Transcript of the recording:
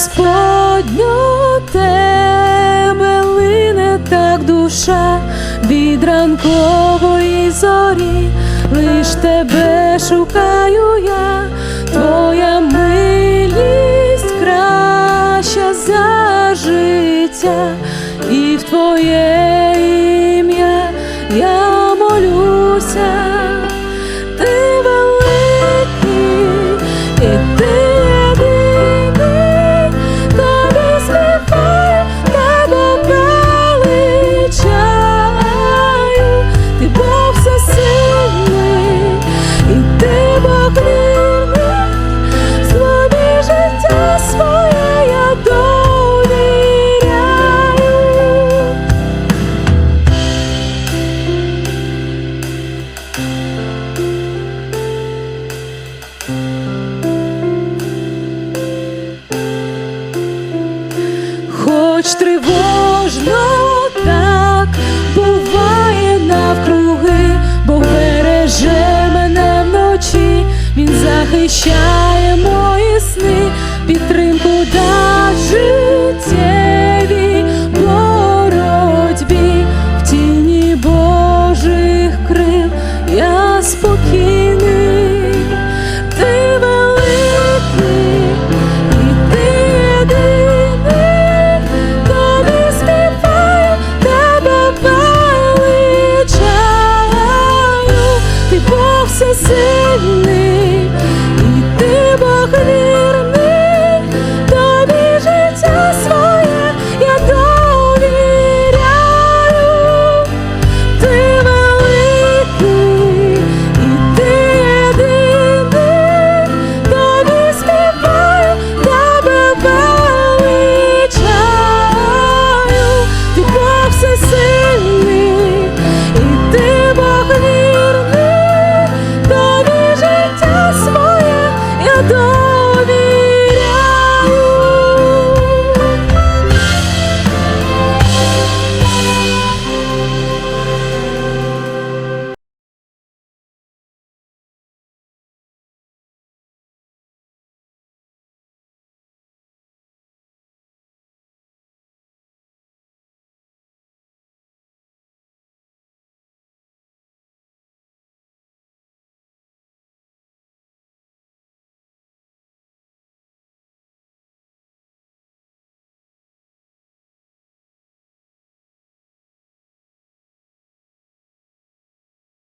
Господню тебе лине так душа від ранкової зорі, лиш тебе шукаю я, твоя милість краща за життя, і в твоє захищає мої сни, підтримку дасть життєвій боротьбі, в тіні Божих крил я спокійний, ти великий, і ти єдиний, тобі тебе величаю, ти Бог всесильний. say